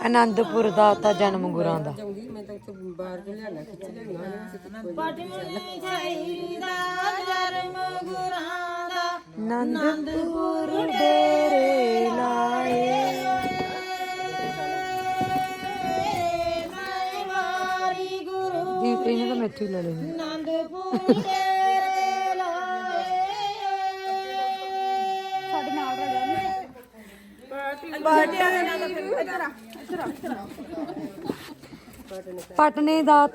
ਆਨੰਦਪੁਰ ਦਾ ਤਾਂ ਜਨਮ ਗੁਰਾਂ ਦਾ। ਜਾਉਂਦੀ ਮੈਂ ਤਾਂ ਉੱਥੇ ਬਾਹਰ ਤੋਂ ਲਿਆਣਾ ਖਿੱਚ ਲਿਆਉਣਾ ਉਹਨੇ ਪਟਨੀ ਚਾਹੀਦਾ ਜਨਮ ਗੁਰਾਂ ਦਾ ਆਨੰਦਪੁਰ ਡੇਰੇ ਲਾਏ। ਇਹਨੇ ਤਾਂ ਮੈਥੋਂ ਲੈ ਲੈਣੀ ਆਨੰਦਪੁਰ ਤੇਰੇ ਲਾਏ ਸਾਡੇ ਨਾਲ ਰਲਿਆ ਪਟਨੇ ਦਾ ਤਾਂ ਪਤ- ਪਟਨੇ ਦਾ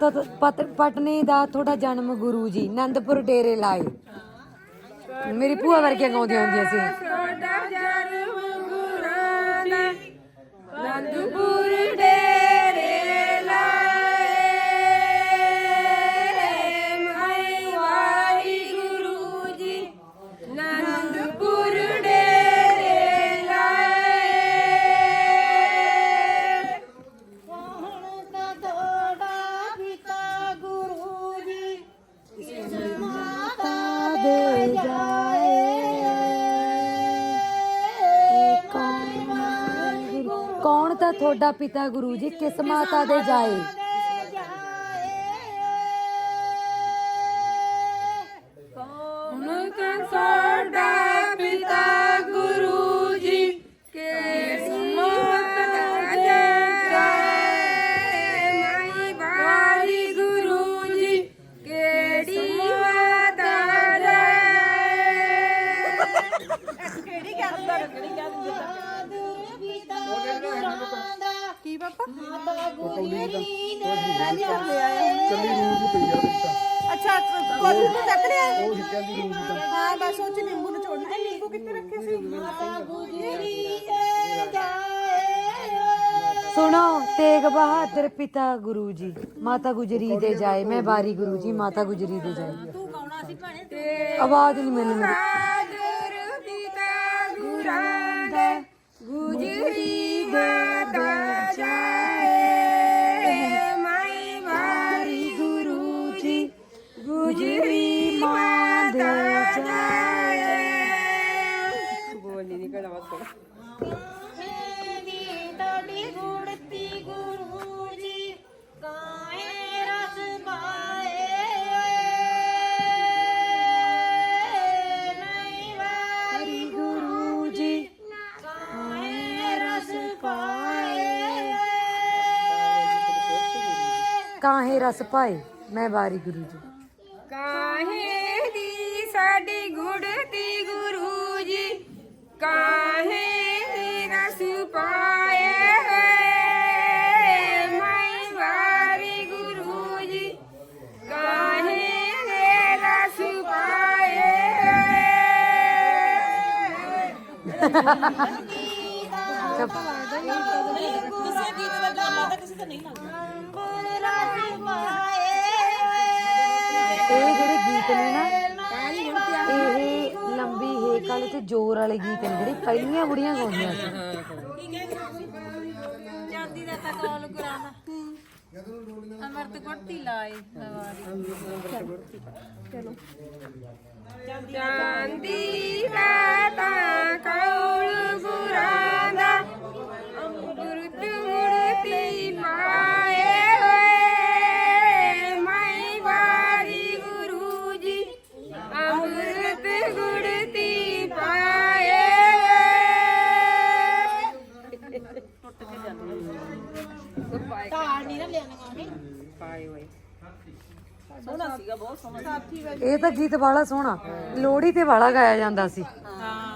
ਪਟਨੇ ਦਾ ਤੁਹਾਡਾ ਜਨਮ ਗੁਰੂ ਜੀ ਆਨੰਦਪੁਰ ਡੇਰੇ ਲਾਏ। ਮੇਰੀ ਭੂਆ ਵਰਗੀਆਂ ਗਾਉਂਦੀਆਂ ਹੁੰਦੀਆਂ ਸੀ। ਨੰਦਪੁਰ ਤੁਹਾਡਾ ਪਿਤਾ ਗੁਰੂ ਜੀ ਕਿਸ ਮਾਤਾ ਦੇ ਜਾਏ? ਮਾਤਾ ਗੁਰੀ ਦੇ ਕੱਲੀ ਰੂਹ ਪਈ ਆ ਵਿੱਚ ਅੱਛਾ ਕੋਲ ਤੋਂ ਚੱਕ ਲਿਆ ਉਹ ਕਹਿੰਦੀ ਰੂਹ ਤਾਂ ਹਾਂ ਬਸ ਉਹ ਚ ਨਿੰਬੂ ਨਿਚੋੜਨਾ ਇਹ ਨਿੰਬੂ ਕਿੱਥੇ ਰੱਖੇ ਸੀ ਮਾਤਾ ਗੁਜਰੀ ਜਾਏ ਸੁਣੋ, ਤੇਗ ਬਹਾਦਰ ਪਿਤਾ ਗੁਰੂ ਜੀ। ਮਾਤਾ ਗੁਜਰੀ ਦੇ ਜਾਏ, ਮੈਂ ਬਾਰੀ ਗੁਰੂ ਜੀ, ਮਾਤਾ ਗੁਜਰੀ ਦੇ ਜਾਏ। ਤੂੰ ਗਾਉਣਾ ਸੀ ਭੈਣੇ ਆਵਾਜ਼ ਨਹੀਂ ਮੈਨੂੰ ਮੇਰੀ ਬਹਾਦਰ ਪਿਤਾ ਗੁਰਾਂ ਦਾ ਗੁਜਰੀ ਮਾਤਾ ਗੁੜਤੀ ਗੁਰੂ ਜੀ ਕਾਹੇ ਰਸ ਪਾਏ ਨਹੀਂ ਵਾਰੀ ਗੁਰੂ ਜੀ ਕਿਸੇ ਗੀਤ ਦਾ ਗਾਣਾ ਤਾਂ ਕਿਸੇ ਦਾ ਨਹੀਂ ਲੱਗਦਾ ਰਸ ਪਾਏ ਇਹ ਜਿਹੜੇ ਗੀਤ ਨੇ ਨਾ ਇਹ ਲੰਬੀ ਹੇਕ ਵਾਲੇ ਤੇ ਜ਼ੋਰ ਵਾਲੇ ਗੀਤ ਨੇ ਜਿਹੜੇ ਪਹਿਲੀਆਂ ਬੁੜੀਆਂ ਗਾਉਂਦੀਆਂ ਸੀ। ਚਾਂਦੀ ਦਾ ਤਾਂ ਕੋਲ ਕਰਾਣਾ ਅਮਰਤ ਗੁੜਤੀ ਲਾਏ ਚਾਂਦੀ ਦਾ ਤਾਂ ਕੌਲ ਗੁਰਾਂ ਦਾ ਅੰਮ੍ਰਿਤ ਮੁਰਤੀ ਪਾਏ ਹੋਏ। ਮਾਈ ਵਾਰੀ ਗੁਰੂ ਜੀ ਅੰਮ੍ਰਿਤ ਗੁੜਤੀ ਪਾਏ ਨਾ ਲਿਆਣਾ ਗਾਣੇ ਪਾਏ ਹੋਏ। ਸੋਹਣਾ ਸੀਗਾ ਬਹੁਤ ਸੋਹਣਾ ਸਾਥੀ ਇਹ ਤਾਂ ਗੀਤ ਵਾਲਾ ਸੋਹਣਾ। ਲੋਹੜੀ ਤੇ ਵਾਲਾ ਗਾਇਆ ਜਾਂਦਾ ਸੀ।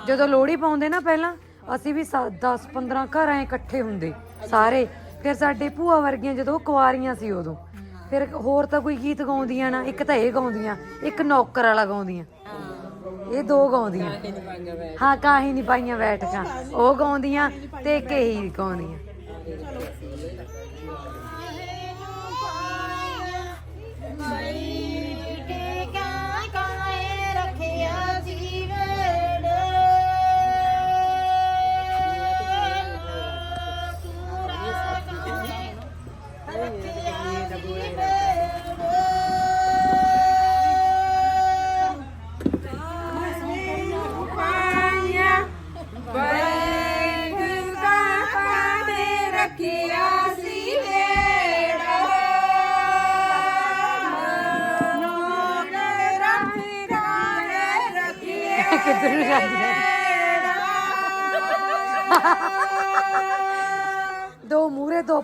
ਜਦੋਂ ਲੋਹੜੀ ਪਾਉਂਦੇ ਨਾ ਪਹਿਲਾਂ ਅਸੀਂ ਵੀ 10 15 ਘਰ ਐ ਇਕੱਠੇ ਹੁੰਦੇ ਸਾਰੇ। ਫਿਰ ਸਾਡੇ ਭੂਆ ਵਰਗੀਆਂ ਜਦੋਂ ਕੁਆਰੀਆਂ ਸੀ ਉਦੋਂ। ਫਿਰ ਹੋਰ ਤਾਂ ਕੋਈ ਗੀਤ ਗਾਉਂਦੀਆਂ ਨਾ ਇੱਕ ਤਾਂ ਇਹ ਗਾਉਂਦੀਆਂ ਇੱਕ ਨੌਕਰ ਵਾਲਾ ਗਾਉਂਦੀਆਂ। ਇਹ ਦੋ ਗਾਉਂਦੀਆਂ। ਹਾਂ ਕਾਹੀ ਨਹੀਂ ਪਾਈਆਂ ਬੈਠਕਾਂ। ਉਹ ਗਾਉਂਦੀਆਂ ਤੇ ਇੱਕ ਇਹੀ ਗਾਉਂਦੀਆਂ।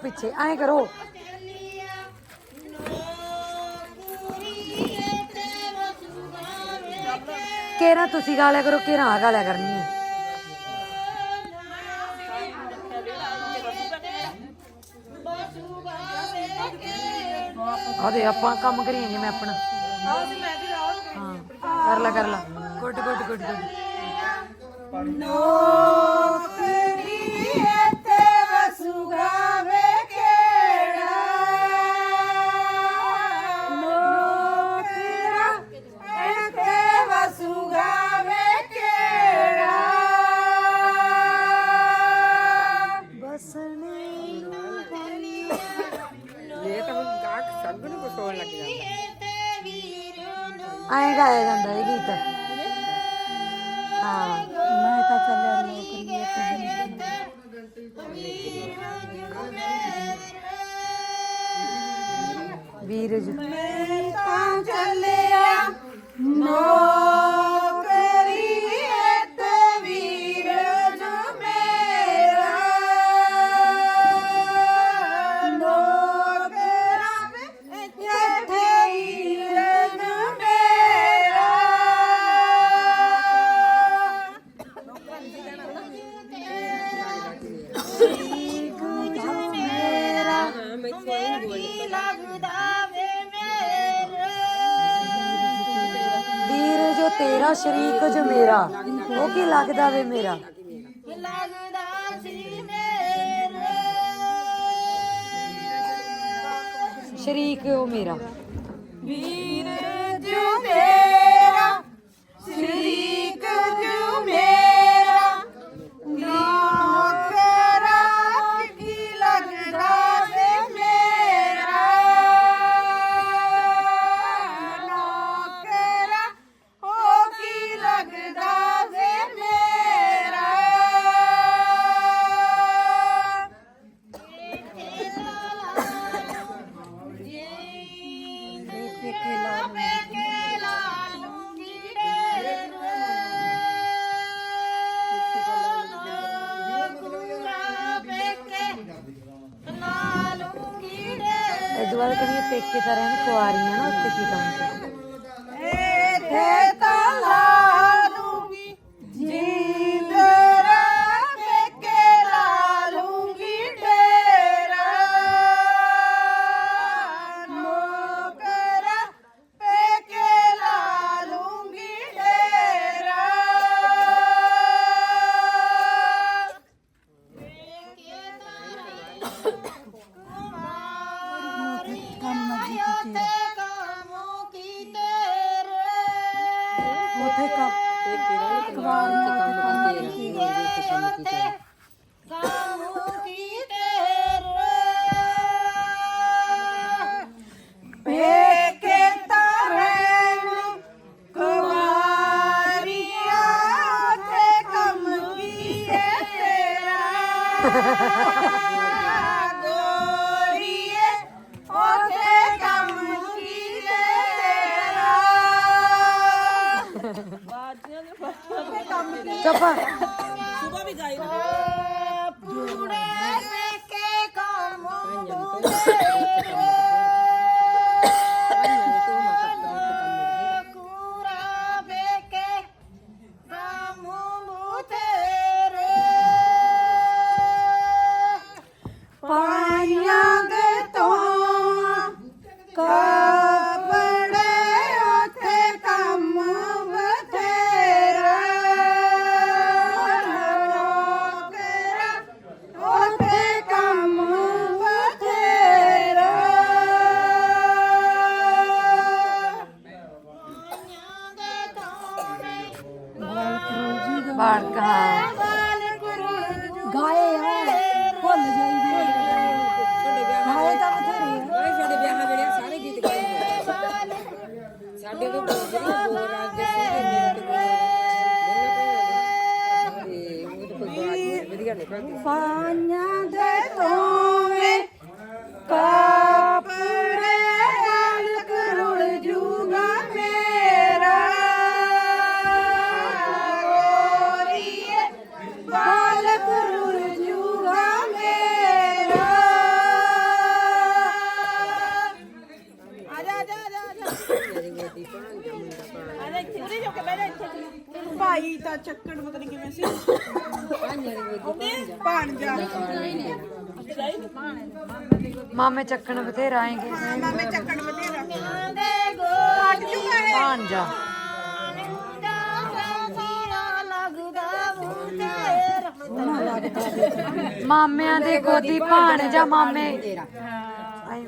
ਪਿੱਛੇ, ਐਂ ਕਰੋ। ਕੇਰਾ ਤੁਸੀਂ ਗਾਲਿਆ ਕਰੋ, ਕੇਰਾ ਆ ਗਾਲਿਆ ਕਰਨੀ ਹੈ ਆਦੇ ਆਪਾਂ ਕੰਮ ਕਰੀਏ ਜੀ ਮੈਂ ਆਪਣਾ। ਹਾਂ, ਕਰ ਲੈ ਕਰ ਲੈ। Good good good good. No ਸ਼ਰੀਕ ਜ ਮੇਰਾ ਉਹ ਕੀ ਲੱਗਦਾ ਵੇ ਮੇਰਾ? ਸ਼ਰੀਕ ਉਹ ਮੇਰਾ। ਵੀਰ ਇੱਕ ਇੱਕ ਕੰਮ ਕਰਦੇ ਆ Yay! Fanya ਮਾਮੇ ਚੱਕਣ ਬਥੇਰਾ ਆਏਗੇ। ਮਾਮੇ ਚੱਕਣ ਬਥੇਰਾ ਮਾਮਿਆਂ ਦੇ ਗੋਦੀ ਭਾਣਜਾ ਮਾਮੇ। ਆਏ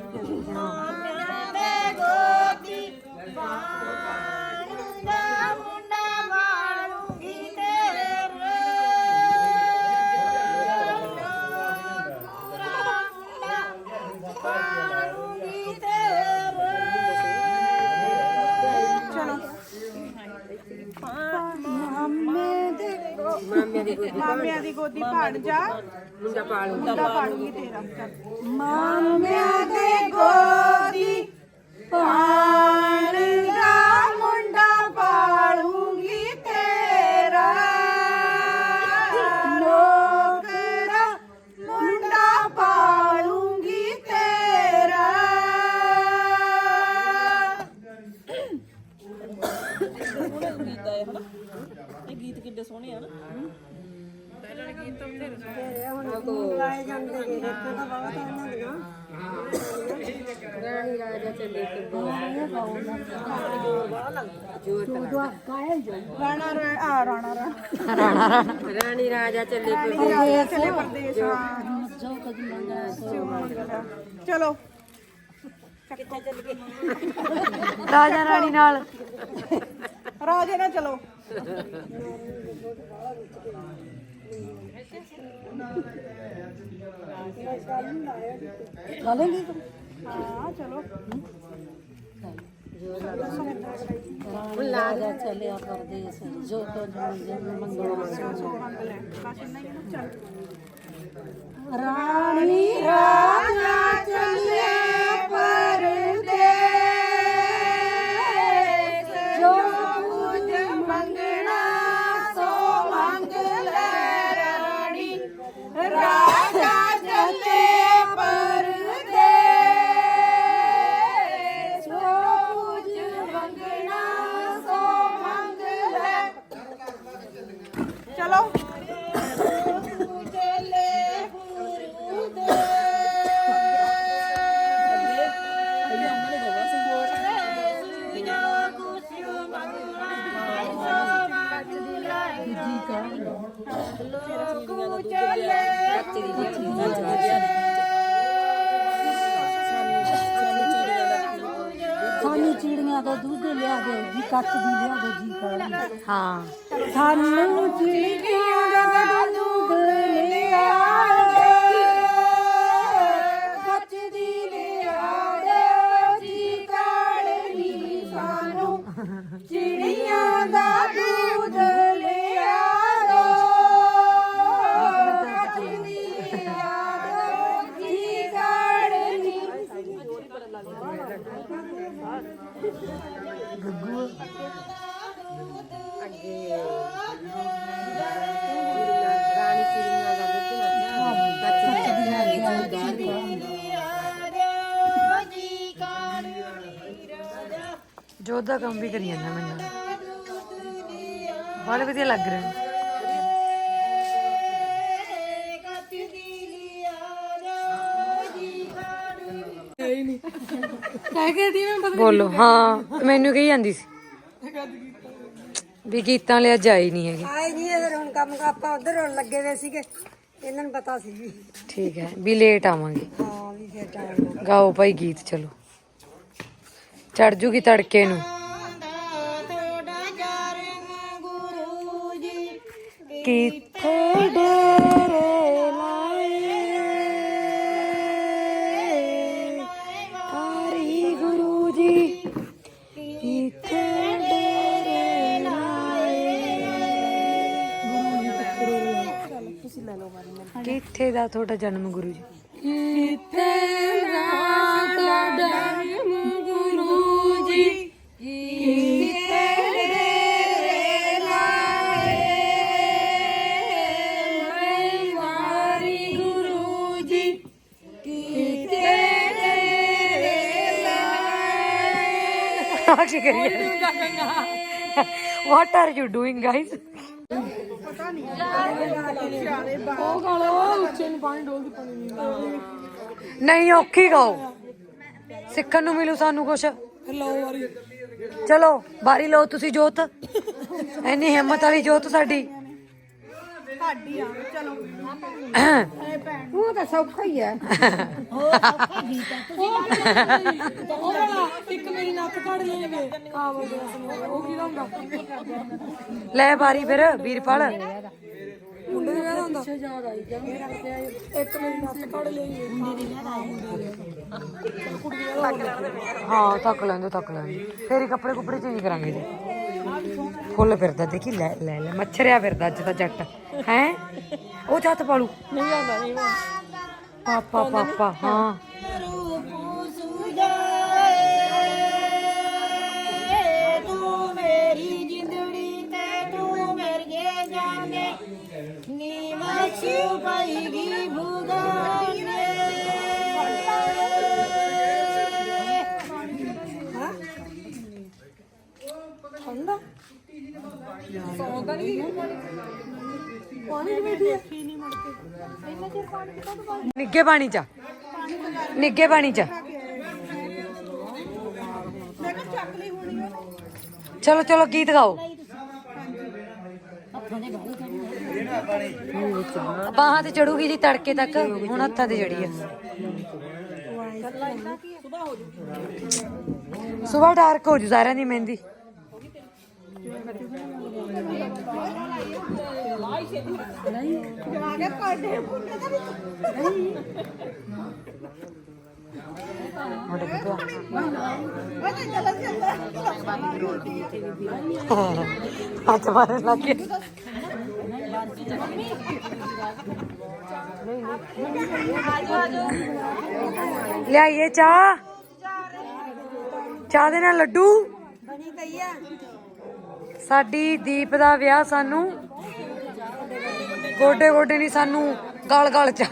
ਮਾਮਿਆਂ ਦੀ ਗੋਦੀ ਭਾੜ ਜਾ। ਮੁੰਡਾ ਪਾਲੂ ਮੁੰਡਾ ਪਾੜੂਗੀ ਤੇਰਾ। ਮਾਮਿਆਂ ਦੇ ਗੋਦੀ ਦਾ ਰਾਣਾ ਰਾ- ਆ ਰਾਣਾ ਰਾਣਾ ਰਾਣਾ ਰਾਣਾ ਰਾਣੀ ਰਾਜਾ ਚੱਲੇ। ਰਾਜਾ ਚਲੇ ਪਰਦੇਸ ਹਾਂ ਚਲੋ ਰਾਜਾ ਰਾਣੀ ਨਾਲ। ਰਾਜੇ ਨਾਲ ਚਲੋ। ਹਾਂ ਚਲੋ। ਰਾਜਾ ਚੱਲਿਆ ਪਰਦੇਸ ਜੋ ਤੋਂ ਮੰਗਲ ਸੋ। ਮੰਗ ਲੈ ਬਸ ਸਾਨੂੰ ਚਿੜੀਆਂ ਦਾ ਦੁੱਧ ਲਿਆ ਦਿਓ ਜੀ ਕੱਚ ਦੀ ਲਿਆ ਦਿਓ ਜੀ ਕਾਲੀ ਹਾਂ। ਸਾਨੂੰ ਚਿੜੀਆਂ ਦਾ ਜੋਤ ਦਾ ਕੰਮ ਵੀ ਕਰੀ ਜਾਂਦਾ ਮੈਨੂੰ। ਬੜੇ ਵਧੀਆ ਲੱਗ ਰਿਹਾ। ਬੋਲੋ ਹਾਂ ਮੈਨੂੰ ਕਹੀ ਜਾਂਦੀ ਸੀ। ਵੀ ਗੀਤਾਂ ਲਿਆ ਜਾਈ ਨਹੀਂ ਹੈਗੇ। ਆਏ ਨਹੀਂ ਇਹ ਹੁਣ ਕੰਮ ਆਪਾਂ ਉਧਰ ਹੋਣ ਲੱਗੇ ਵੇ ਸੀਗੇ ਇਹਨਾਂ ਨੂੰ ਪਤਾ ਸੀ ਵੀ। ਠੀਕ ਹੈ ਵੀ ਲੇਟ ਆਵਾਂਗੇ। ਹਾਂ ਵੀ ਫਿਰ ਟਾਈਮ ਗਾਓ ਭਾਈ ਗੀਤ ਚਲੋ। ਚੜ ਜੂਗੀ ਤੜਕੇ ਨੂੰ। ਕਿੱਥੇ ਡੇਰੇ ਲਾਏ? ਹਰੀ ਗੁਰੂ ਜੀ, ਕਿੱਥੇ ਡੇਰੇ ਲਾਏ? ਕਿੱਥੇ ਦਾ ਤੁਹਾਡਾ ਜਨਮ Guru ji? What are you doing guys ਉਹ ਗਾਲੋ ਉੱਚੇ ਨੂੰ ਪਾਣੀ ਡੋਲ ਦੀ ਪਾਣੀ ਨਹੀਂ, ਔਖੀ ਗਾਓ ਸਿੱਖਣ ਨੂੰ ਮਿਲੂ ਸਾਨੂੰ ਕੁਛ। ਚਲੋ ਬਾਰੀ ਲਓ ਤੁਸੀਂ ਜੋਤ। ਐਨੀ ਹਿੰਮਤ ਵਾਲੀ ਜੋਤ ਸਾਡੀ। ਸਾਡੀ ਆ ਚਲੋ। ਉਹ ਤਾਂ ਸੌਖਾ ਹੀ ਹੈ ਉਹ ਵਾਲਾ ਇੱਕ ਮੇਰੀ ਨੱਕ ਕੱਢ ਲੈਣਗੇ ਆ ਬੋਲਦੇ ਉਹ ਕੀ ਹੁੰਦਾ? ਲੈ ਬਾਰੀ ਫਿਰ ਵੀਰਪਾਲ। ਮੁੰਡੇ ਦਾ ਵਿਆਹ ਹੁੰਦਾ। ਇੱਕ ਮੇਰੀ ਨੱਕ ਕੱਢ ਲੈਣਗੇ ਹਾਂ ਥੱਕ ਲੈਂਦੇ ਥੱਕ ਲੈਂਦੇ। ਫੇਰ ਹੀ ਕੱਪੜੇ ਕੁਪੜੇ ਚੇਂਜ ਕਰਾਂਗੇ ਜੀ। ਫੁੱਲ ਫਿਰਦਾ ਦੇਖੀ ਲੈ ਲੈ ਲੈ ਮੱਛਰਿਆ ਫਿਰਦਾ ਅੱਜ ਤਾਂ ਜੱਟ। ਹੈ? ਉਹ ਚੱਤ ਪਾਲੂ। ਨਹੀਂ ਆਉਂਦਾ ਨਹੀਂ ਪਾਪਾ ਪਾਪਾ ਹਾਂ ਤੂੰ ਮੇਰੀ ਜਿੰਦੜੀ ਤੇ ਤੂੰ ਮੇਰੀਏ ਜਾਨੇ ਨੀ ਮਛੂ ਪਾਈਗੀ ਭੁਗਾਨੇ ਨਿੱਗੇ ਪਾਣੀ ਚ। ਨਿੱਗੇ ਪਾਣੀ ਚ ਚਲੋ ਚਲੋ ਗੀਤ ਗਾਓ। ਬਾਹਾਂ ਤੇ ਚੜੂਗੀ ਜੀ ਤੜਕੇ ਤੱਕ। ਹੁਣ ਹੱਥਾਂ ਤੇ ਚੜੀ ਆ। ਸਵੇਰ ਡਾਰਕ ਹੋ ਜੂ ਸਾਰਿਆਂ ਦੀ ਮਹਿੰਦੀ। ਆ ਗਿਆ ਕਾਡੇ ਮੁੰਡੇ ਦਾ ਵੀ ਮੁੰਡੇ ਕਿੱਥੇ ਆ? ਸਾਡੀ ਦੀਪ ਦਾ ਵਿਆਹ ਸਾਨੂੰ ਗੋਡੇ ਗੋਡੇ ਨਹੀਂ, ਸਾਨੂੰ ਗਲ ਗਲ ਚ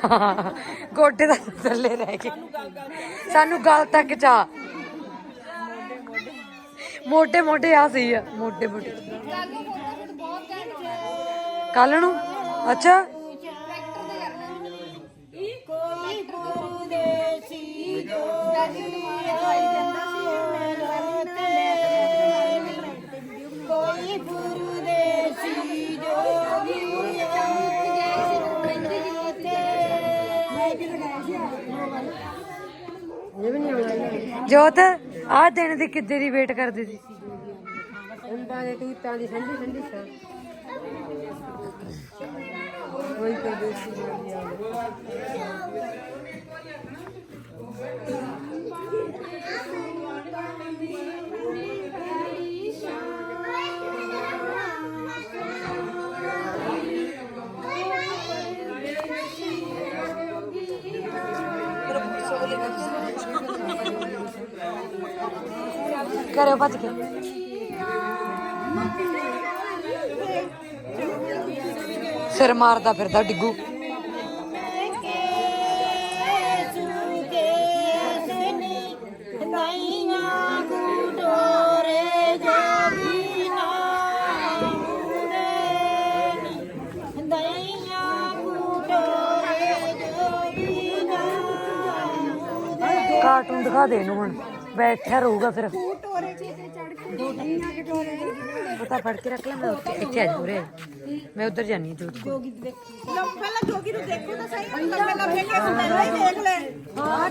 ਗੋਡੇ ਦਾ ਥੱਲੇ ਰਹਿ ਗਏ ਸਾਨੂੰ ਗਲ ਤੱਕ ਚਾ ਮੋਢੇ ਮੋਢੇ ਆ ਸਹੀ ਆ, ਮੋਢੇ ਮੋਢੇ। ਕੱਲ ਨੂੰ? ਅੱਛਾ। ਕੋਈ ਪਰਦੇਸੀ ਜੋਗੀ ਜੋਤ, ਆਹ ਦਿਨ ਦੀ ਕਿੱਦੇ ਦੀ ਵੇਟ ਕਰਦੀ ਸੀ? ਅੰਬਾਂ ਦੇ ਤੂਤਾਂ ਦੀ ਠੰਡੀ ਠੰਡੀ ਸਾਂ ਕੋਈ ਪਰਦੇਸੀ ਜੋਗੀ ਕਰਿਓ, ਭੱਜ ਕੇ। ਸਿਰ ਮਾਰਦਾ ਫਿਰਦਾ ਡਿੱਗੂ। ਕਾਰਟੂਨ ਦਿਖਾ ਦੇ ਇਹਨੂੰ ਹੁਣ। ਬੈਠਿਆ ਰਹੂਗਾ ਫਿਰ ਟੋਰੇ ਚ ਤੇ ਚੜ ਕੇ ਦੋਟੀਆਂ ਕੇ ਟੋਰੇ ਪਤਾ ਫੜ ਕੇ ਰੱਖ ਲੈ ਮੈਂ ਉੱਥੇ ਇੱਥੇ ਆ ਜੂਰੇ। ਮੈਂ ਉੱਧਰ ਹਾਂ ਜੋਤ ਕੋਲ। ਲਓ ਪਹਿਲਾਂ ਜੋਗੀ ਨੂੰ ਦੇਖੋ ਤਾਂ ਸਹੀ ਹੁਣ ਲੰਮੇ ਲੰਮੇ ਕੇ ਪਹਿਲਾਂ ਹੀ ਦੇਖ ਲੈ। ਹਾਂ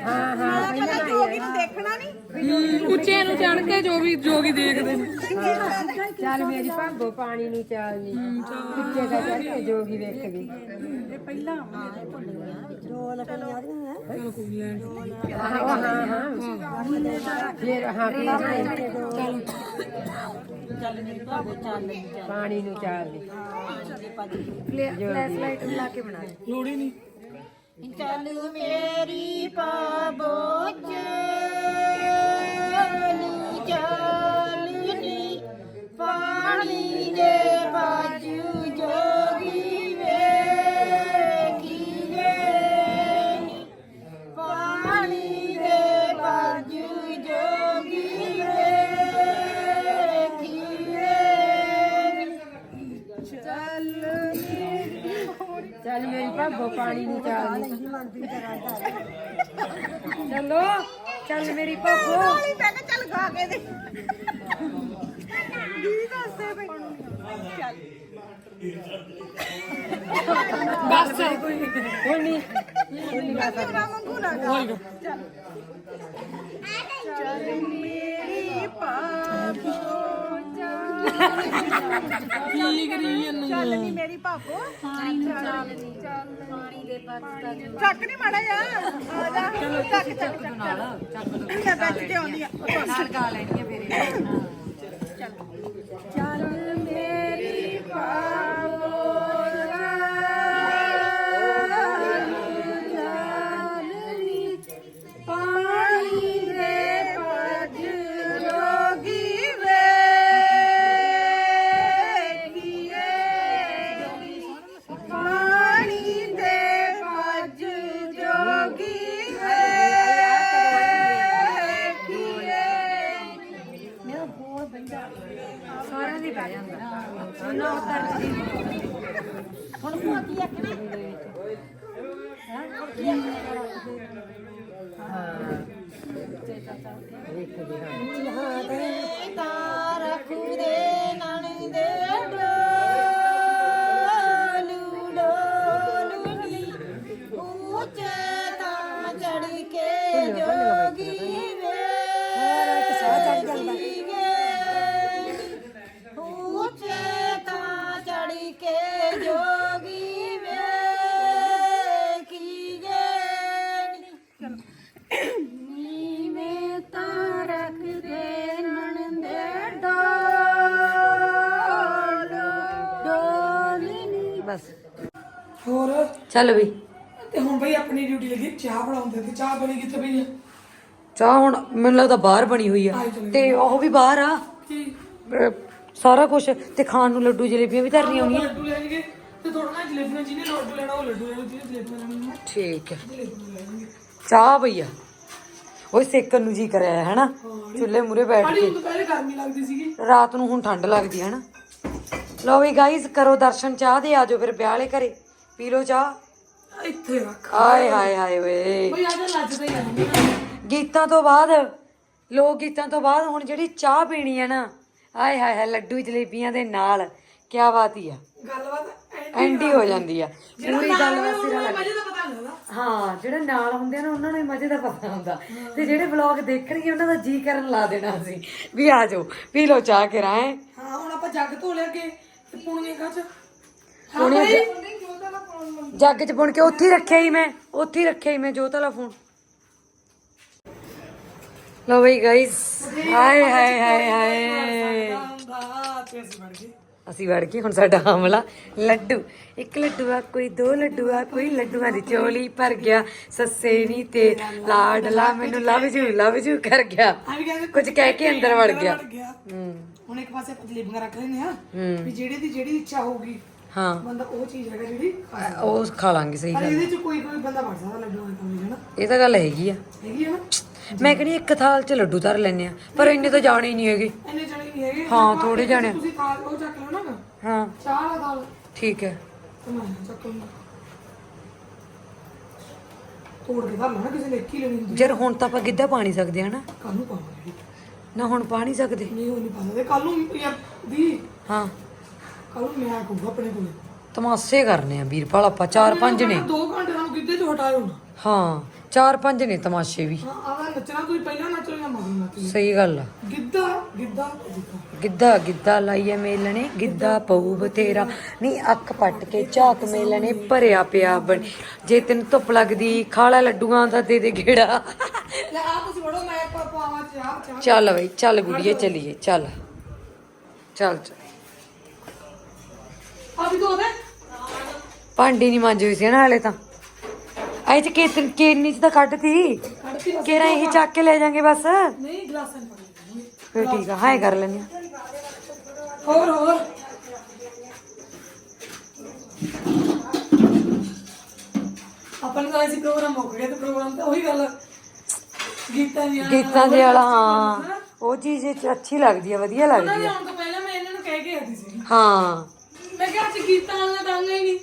ਹਾਂ ਹਾਂ ਪਹਿਲਾਂ ਜੋਗੀ ਨੂੰ ਦੇਖਣਾ ਨਹੀਂ। ਉੱਚੇ ਨੂੰ ਚੜ ਕੇ ਜੋ ਵੀ ਜੋਗੀ ਦੇਖਦੇ ਨੇ। ਚੱਲ ਮੇਰੀ ਭਾਗੋ ਪਾਣੀ ਨੂੰ ਚਾਲਨੀ ਪਿੱਛੇ ਦਾ ਚੜ ਕੇ ਜੋਗੀ ਵੇਖ ਗਈ ਇਹ ਪਹਿਲਾਂ ਦੋ ਲਟਣ ਯਾਦ ਨਹੀਂ ਹੈ ਹਾਂ ਹਾਂ। ਹਾਂ ਫਿਰ ਹਾਂ। ਚੱਲ। ਚੱਲ ਭਾਗੋ ਚੱਲ ਪਾਣੀ ਨੂੰ ਚਾਲਨੀ ਫਲੈਸ਼ ਲਾਈਟ ਲਾ ਕੇ ਬਣਾ ਦੇ। ਲੋੜ ਹੀ ਨਹੀਂ। ਚੱਲ ਮੇਰੀ ਪਾਬੋ ਚੱਲ ਭਾਗੋ ਪਾਣੀ ਨਹੀਂ ਚਾਲਨੀ ਚਲੋ ਚੱਲ ਮੇਰੀ ਭਾਬੋ ਮੈਂ ਕਿਹਾ ਚੱਲ ਗਾ ਕੇ ਦੇ ਕੀ ਦੱਸਦੇ ਪਏ ਚੱਲ ਹੁਣ ਨਹੀਂ ਤੇਰਾ ਮੰਗੂ ਨਾ ਚੱਲ ਚੱਲ ਮੇਰੀ ਪਾਪੋ ਠੀਕ ਨਹੀਂ ਚੱਲ ਨੀ ਮੇਰੀ ਪਾਪੋ ਪਾਣੀ ਨੂੰ ਚੱਲ ਨੀ ਚੱਲ ਪਾਣੀ ਦੇ ਪਰਦਾ ਚੱਕ ਨਹੀਂ ਮਾੜਾ ਜਾ ਆ ਜਾ। ਚੱਕ ਚੱਕ ਚੱਕ ਚੱਕ ਮੈਂ ਬੈਠ ਕੇ ਆਉਂਦੀ ਆ। ਨਾਲ ਗਾ ਲੈਣੀ ਆ ਫੇਰੇ ਚੱਲ। ਮੇਰੀ ਪਾਪੋ ਚੱਲ ਵੀ। ਤੇ ਹੁਣ ਬਈ ਆਪਣੀ ਡਿਊਟੀ ਲੱਗੀ ਚਾਹ ਬਣਾਉਂਦੇ ਤੇ ਚਾਹ ਬਣੀ ਕਿੱਥੇ ਪਈ ਆ? ਚਾਹ ਹੁਣ ਮੈਨੂੰ ਲੱਗਦਾ ਬਾਹਰ ਬਣੀ ਹੋਈ ਆ। ਤੇ ਉਹ ਵੀ ਬਾਹਰ ਆ। ਕੀ? ਅਹ ਸਾਰਾ ਕੁਝ ਤੇ ਖਾਣ ਨੂੰ ਲੱਡੂ ਜਲੇਬੀਆਂ ਵੀ ਧਰਨੀਆਂ ਲੱਡੂ ਲੈਣਗੇ ਤੇ ਥੋੜਾ ਨਾ ਜਲੇਬੀਆਂ ਜਿਹਨੇ ਲੱਡੂ ਲੈਣਾ ਉਹ ਲੱਡੂ ਲੈਣਾ ਜਿਹਨੇ ਜਲੇਬੀਆਂ ਲੈਣੀਆਂ ਠੀਕ ਹੈ ਚਾਹ ਭਈਆ ਓਏ ਸੇਕਣ ਨੂੰ ਜੀ ਕਰਿਆ ਹੈ ਹਨਾ ਚੁੱਲ੍ਹੇ ਮੂਰੇ ਬੈਠ ਪਾਣੀ ਕੇ। ਨੂੰ ਦੁਪਹਿਰੇ ਗਰਮੀ ਲੱਗਦੀ ਸੀਗੀ। ਰਾਤ ਨੂੰ ਹੁਣ ਠੰਡ ਲੱਗਦੀ ਹੈ ਨਾ ਲਓ ਵੀ ਗਾਇਸ ਕਰੋ ਦਰਸ਼ਨ ਚਾਹ ਦੇ ਆਜੋ ਫਿਰ ਵਿਆਹ ਵਾਲੇ ਘਰੇ। ਪੀ ਲਓ ਚਾਹ। ਇੱਥੇ ਰੱਖ। ਆਏ ਹਾਏ ਹਾਏ ਓਏ ਬਈ ਅੱਜ ਲੱਜਦਾ ਹੀ ਆ ਗੀਤਾਂ ਤੋਂ ਬਾਅਦ ਲੋਕ ਗੀਤਾਂ ਤੋਂ ਬਾਅਦ ਹੁਣ ਜਿਹੜੀ ਚਾਹ ਪੀਣੀ ਹੈ ਨਾ ਆਏ ਹਾਏ ਹਾਏ ਲੱਡੂ ਜਲੇਬੀਆਂ ਦੇ ਨਾਲ ਕੀ ਬਾਤ ਹੀ ਆ। ਗੱਲਬਾਤ ਐਂਡੀ ਹੋ ਜਾਂਦੀ ਆ। ਪੂਰੀ ਲੱਗ ਮਜੇ ਦਾ ਪਤਾ ਨਹੀਂ ਲੱਗਦਾ ਹਾਂ ਜਿਹੜੇ ਨਾਲ ਹੁੰਦੇ ਨਾ ਉਹਨਾਂ ਨੂੰ ਹੀ ਮਜ਼ੇ ਦਾ ਪਤਾ ਹੁੰਦਾ। ਤੇ ਜਿਹੜੇ ਵਲੌਗ ਦੇਖਣਗੇ ਉਹਨਾਂ ਦਾ ਜੀ ਕਰਨ ਲਾ ਦੇਣਾ ਸੀ ਵੀ ਆ ਜਾਓ ਪੀ ਲਓ ਚਾਹ ਕੇ ਰਾਏ ਹਾਂ ਹੁਣ ਆਪਾਂ ਜੱਗ ਧੋ ਲਿਆ ਕੇ ਤੇ ਪੁਣੀਆਂ ਕੱਚ ਪੁਣੀਆਂ ਜੱਗ ਚ ਪੁਣ ਕੇ ਉੱਥੇ ਹੀ ਰੱਖਿਆ ਹੀ ਮੈਂ ਉੱਥੇ ਹੀ ਰੱਖਿਆ ਹੀ ਮੈਂ ਜੋਤ ਵਾਲਾ ਫੋਨ। ਲਓ ਬਈ ਗਾਇਸ ਹਾਏ ਹਾਏ ਹਾਏ ਹਾਏ। ਅਸੀਂ ਵੜ ਗਏ ਹੁਣ ਸਾਡਾ ਹਮਲਾ। ਲੱਡੂ ਇੱਕ ਲੱਡੂ ਆ ਕੋਈ ਦੋ ਲੱਡੂ ਆ ਕੋਈ ਲੱਡੂਆਂ ਦੀ ਚੋਲੀ ਭਰ ਗਿਆ ਸੱਸੇ ਨੀ ਤੇ ਲਾਡਲਾ ਮੈਨੂੰ ਲਵ ਜੂ ਲਵ ਜੂ ਕਰ ਗਿਆ। ਕੁਝ ਕਹਿ ਕੇ ਅੰਦਰ ਵੜ ਗਿਆ। ਹੂੰ। ਹੁਣ ਇੱਕ ਪਾਸੇ ਆਪਾਂ ਜਲੇਬੀਆਂ ਰੱਖ ਲੈਨੇ ਆ। ਵੀ ਜਿਹੜੀ ਦੀ ਜਿਹੜੀ ਇੱਛਾ ਹੋਊਗੀ ਹਾਂ। ਬੰਦਾ ਉਹ ਚੀਜ਼ ਹੈਗਾ ਜਿਹੜੀ ਖਾ ਸਕਦਾ। ਉਹ ਖਾ ਲਾਂਗੇ ਸਹੀ ਪਰ ਗੱਲ ਇਹਦੇ ਚ ਕੋਈ ਕੋਈ ਬੰਦਾ ਵੜ ਸਕਦਾ ਲੱਡੂਆਂ ਦੇ ਕੰਮ ਹੈ ਨਾ ਇਹ ਤਾਂ ਗੱਲ ਹੈਗੀ ਆ। ਹੈਗੀ ਹੈ ਨਾ? ਮੈਂ ਕਹਿੰਦੀ ਇੱਕ ਥਾਲ ਚ ਲੱਡੂ ਧਰ ਲੈਨੇ ਆ ਪਰ ਇੰਨੇ ਤਾਂ ਜਾਣੇ ਹੀ ਨਹੀਂ ਹੈਗੇ। ਇੰਨੇ ਜਣੇ ਨਹੀਂ ਹੈਗੇ। ਹਾਂ, ਆਪਾਂ ਥੋੜ੍ਹੇ ਇੱਕ ਜਾਣੇ। ਤੁਸੀਂ ਥਾਲ ਉਹ ਚੱਕ ਲਓ ਨਾ ਗਾ। ਹਾਂ। ਚਾਹ ਦਾ ਥਾਲ। ਠੀਕ ਹੈ। ਤੇ ਮੈਂ ਚੱਕ ਲੂੰਗਾ ਤੋੜ ਕੇ ਧਰ ਲਓ ਨਾ ਕਿਸੇ ਨੇ ਇੱਕ ਹੀ ਲੈਣੀ ਹੁੰਦੀ। ਜਰ ਹੁਣ ਤਾਂ ਆਪਾਂ ਗਿੱਧਾ ਪਾ ਨਹੀਂ ਸਕਦੇ ਹਨਾ? ਕੱਲ ਨੂੰ ਪਾਵਾਂਗੇ ਨਾ ਹੁਣ ਪਾ ਨਹੀਂ ਸਕਦੇ। ਨਹੀਂ ਉਹ ਨਹੀਂ ਪਾਉਂਦੇ ਕੱਲ ਨੂੰ ਯਾਰ ਦੀ ਹਾਂ। ਕੱਲ ਨੂੰ ਮੈਂ ਕਹੂੰਗਾ ਆਪਣੇ ਕੋਲ। ਤਮਾਸੇ ਕਰਨੇ ਆ ਵੀਰਪਾਲ ਆਪਾਂ ਚਾਰ ਪੰਜ ਨੇ। ਦੋ ਘੰਟੇ ਨਾਲ ਕਿੱਦੇ ਤੋਂ ਹਟਾਇਓ ਨਾ ਹਾਂ ਚਾਰ ਪੰਜ ਨੇ ਤਮਾਸ਼ੇ ਵੀ। ਹਾਂ ਆਵਾ ਨੱਚਣਾ ਤੁਸੀਂ ਪਹਿਲਾਂ ਨੱਚ ਲਓ ਜਾਂ ਮਗਰੋਂ ਨੱਚ ਲਓ ਸਹੀ ਗੱਲ ਆ। ਗਿੱਧਾ ਗਿੱਧਾ ਗਿੱਧਾ। ਗਿੱਧਾ ਗਿੱਧਾ ਲਾਈਏ ਮੇਲਣੇ ਗਿੱਧਾ ਪਊ ਬਤੇਰਾ ਨਹੀਂ ਅੱਖ ਪੱਟ ਕੇ ਝਾਕ ਮੇਲਣੇ ਭਰਿਆ ਪਿਆ ਬਣ। ਜੇ ਤੈਨੂੰ ਧੁੱਪ ਲੱਗਦੀ ਖਾਲਾ ਲੱਡੂਆਂ ਦਾ ਦੇ ਦੇ ਗੇੜਾ। ਲੈ ਆ ਤੁਸੀਂ ਵੜੋ ਮੈਂ ਪ- ਪਾਵਾਂ ਚਾਹ ਚਾਹ। ਚੱਲ ਬਈ ਚੱਲ ਗੁੜੀਏ ਚੱਲੀਏ ਚੱਲ। ਚੱਲ ਚੱਲ। ਆ ਵੀ ਦੋ ਭਾਂਡੀ ਨਹੀਂ ਮਾਂਜੀ ਹੋਈ ਸੀ ਨਾ ਹਲੇ ਤਾਂ। ਐ ਚ ਕੇਤਨ ਕੇਨੀ ਚ ਤਾਂ ਕੱਢਤੀ। ਕਿਹੜਾ ਇਹੀ ਚੱਕ ਕੇ ਲੈ ਜਾਾਂਗੇ ਬਸ? ਨਹੀਂ ਗਲਾਸਾਂ ਫੇਰ ਠੀਕ ਆ ਹਾਂ ਕਰ ਆ। ਹੋਰ ਹੋਰ। ਆਪਾਂ ਨੂੰ ਤਾਂ ਐਸੀ ਪ੍ਰੋਗਰਾਮ ਮੁੱਕ ਗਿਆ ਤੇ ਪ੍ਰੋਗਰਾਮ ਤੇ ਉਹੀ ਗੱਲ ਗੀਤਾਂ ਦੇ ਵਾਲਾ। ਹਾਂ। ਉਹ ਚੀਜ਼ ਅੱਛੀ ਲੱਗਦੀ ਆ ਵਧੀਆ ਉਹਨਾਂ ਲੱਗਦੀ ਨੇ ਆ। ਆਉਣ ਤੋਂ ਪਹਿਲਾਂ ਮੈਂ ਇਹਨਾਂ ਨੂੰ ਕਹਿ ਕੇ ਆਦੀ ਸੀ। ਹਾਂ। ਮੈਂ ਕਿਹਾ ਅੱਜ ਗੀਤਾਂ ਵਾਲਾ ਤਾਂ ਆਉਣਾ ਹੀ ਨਹੀਂ।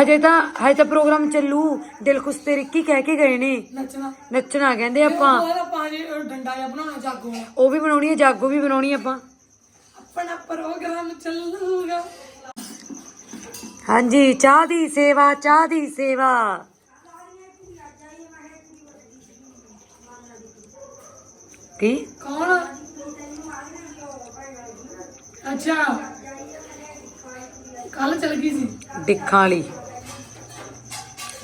ਹਜੇ ਤਾਂ ਹਜੇ ਤਾਂ ਪ੍ਰੋਗਰਾਮ ਚੱਲੂ। ਦਿਲ ਖੁਸ਼ ਤੇ ਰਿੱਕੀ ਕਹਿ ਕੇ ਗਏ ਨੇ? ਨੱਚਣਾ। ਨੱਚਣਾ ਕਹਿੰਦੇ ਆਪਾਂ। ਬਾਅਦ ਆਪਾਂ ਜੀ ਉਹ ਡੰਡਾ ਜਿਹਾ ਬਣਾਉਣਾ ਜਾਗੋ ਵਾਲਾ। ਉਹ ਵੀ ਬਣਾਉਣੀ ਹੈ ਜਾਗੋ ਵੀ ਬਣਾਉਣੀ ਆਪਾਂ। ਆਪਣਾ ਪ੍ਰੋਗਰਾਮ ਚੱਲੂਗਾ। ਹਾਂਜੀ ਚਾਹ ਦੀ ਸੇਵਾ ਚਾਹ ਦੀ ਸੇਵਾ। ਕੀ? ਕੌਣ? ਅੱਛਾ। ਕੱਲ ਚਲ ਗਈ ਸੀ। ਡਿੱਖਾਂ ਵਾਲੀ।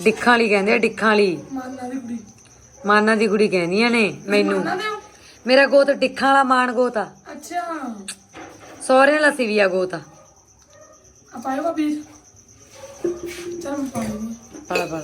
ਡਿੱਖਾਂ ਵਾਲੀ ਕਹਿੰਦੇ ਆ ਡਿੱਖਾਂ ਵਾਲੀ। ਮਾਨਾ ਦੀ ਕੁੜੀ। ਮਾਨਾ ਦੀ ਕੁੜੀ ਕਹਿੰਦੀਆਂ ਨੇ ਮੈਨੂੰ। ਮਾਨਾ ਦੇ ਹੋ? ਮੇਰਾ ਗੋਤ ਡਿੱਖਾਂ ਵਾਲਾ ਮਾਨ ਗੋਤ ਆ। ਅੱਛਾ। ਸਹੁਰਿਆਂ ਵਾਲਾ ਸਿਵੀਆ ਗੋਤ ਆ। ਆਪਾਂ ਆਇਓ ਭਾਬੀ। ਚਲ ਮੈਂ ਪਾਣੀ ਪੜ ਪੜ